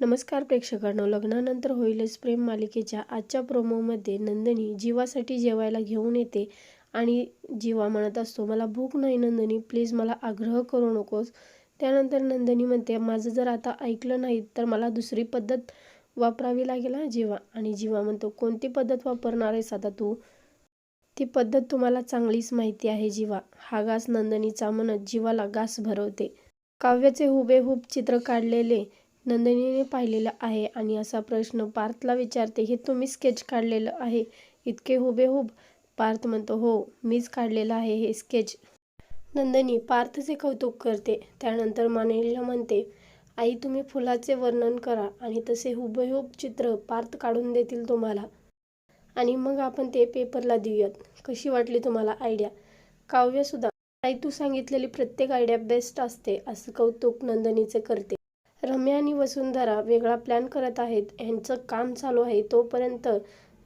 नमस्कार प्रेक्षकांनो लग्नानंतर होईलच प्रेम मालिकेच्या आजच्या प्रोमोमध्ये नंदिनी जीवासाठी जेवायला घेऊन येते आणि जीवा म्हणत असतो मला भूक नाही नंदिनी प्लीज मला आग्रह करू नकोस. त्यानंतर नंदिनी म्हणते माझं जर आता ऐकलं नाही तर मला दुसरी पद्धत वापरावी लागेल हा जीवा. आणि जीवा म्हणतो कोणती पद्धत वापरणार आहेस आता तू? ती पद्धत तुम्हाला चांगलीच माहिती आहे जीवा. हा घास नंदिनीचा म्हणत जीवाला घास भरवते. काव्याचे हुबेहूब चित्र काढलेले नंदिनीने पाहिलेलं आहे आणि असा प्रश्न पार्थला विचारते हे तुम्ही स्केच काढलेलं आहे इतके हुबेहूब पार्थ म्हणतो हो मीच काढलेलं आहे हे स्केच नंदिनी पार्थचे कौतुक करते. त्यानंतर मानेलीला म्हणते आई तुम्ही फुलाचे वर्णन करा आणि तसे हुबेहूब चित्र पार्थ काढून देतील तुम्हाला. आणि मग आपण ते पेपरला देऊयात. कशी वाटली तुम्हाला आयडिया काव्यसुद्धा आई तू सांगितलेली प्रत्येक आयडिया बेस्ट असते असं कौतुक नंदिनीचे करते. रम्या आणि वसुंधरा वेगळा प्लॅन करत आहेत. ह्यांचं काम चालू आहे. तोपर्यंत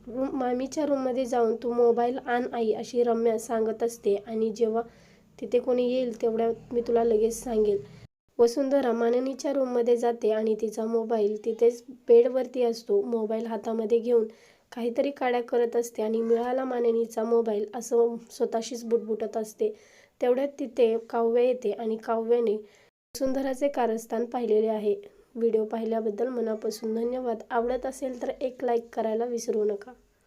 रूम मामीच्या रूममध्ये जाऊन तू मोबाईल आण आई अशी रम्या सांगत असते. आणि जेव्हा तिथे कोणी येईल तेवढ्यात मी तुला लगेच सांगेल. वसुंधरा माननीच्या रूममध्ये जाते आणि तिचा मोबाईल तिथेच बेडवरती असतो. मोबाईल हातामध्ये घेऊन काहीतरी काड्या करत असते आणि मिळाला माननीचा मोबाईल असं स्वतःशीच बुटबुटत असते. तेवढ्यात तिथे काव्य येते आणि काव्याने वसुंधराचे कारस्थान पाहिलेले आहे. व्हिडिओ पाहिल्याबद्दल मनापासून धन्यवाद. आवडत असेल तर एक लाईक करायला विसरू नका.